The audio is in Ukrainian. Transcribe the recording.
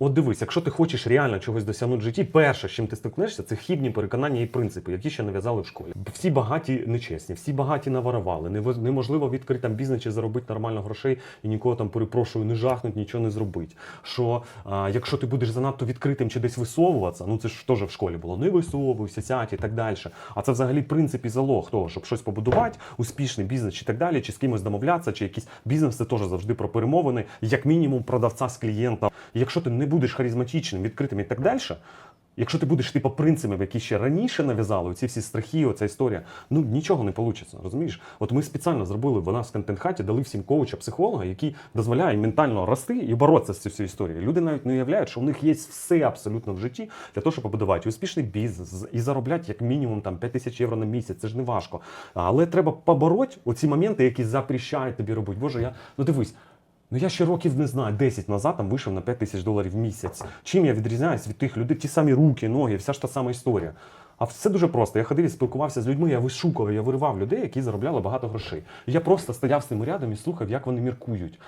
От дивись, якщо ти хочеш реально чогось досягнути в житті, перше, з чим ти стикнешся, це хібні переконання і принципи, які ще нав'язали в школі. Всі багаті нечесні, всі багаті наворували. Неможливо відкрити там бізнес чи заробити нормально грошей і нікого там перепрошую, не жахнуть, нічого не зробити. Що а, якщо ти будеш занадто відкритим чи десь висовуватися, ну це ж теж в школі було, не висовуйся, сядь і так далі. А це взагалі принцип і залог того, щоб щось побудувати, успішний бізнес чи так далі, чи з кимось домовлятися, чи якийсь бізнес це теж завжди про перемовини, як мінімум продавця з клієнта. Якщо ти не будеш харизматичним, відкритим і так далі. Якщо ти будеш йти по принципам, які ще раніше нав'язали, оці всі страхи, оця історія, ну нічого не вийде, розумієш? От ми спеціально зробили в нас в контент-хаті, дали всім коуча, психолога, який дозволяє ментально рости і боротися з цією всією історією. Люди навіть не уявляють, що у них є все абсолютно в житті для того, щоб побудувати успішний бізнес і заробляти як мінімум там 5 тисяч євро на місяць. Це ж не важко. Але треба побороти оці моменти, які запрещають тобі робити. Боже, я ну дивись. Ну я ще років не знаю, 10 назад там вийшов на 5 тисяч доларів в місяць. Чим я відрізняюсь від тих людей, ті самі руки, ноги, вся ж та сама історія. А все дуже просто. Я ходив і спілкувався з людьми, я вишукував, я виривав людей, які заробляли багато грошей. Я просто стояв з ними рядом і слухав, як вони міркують.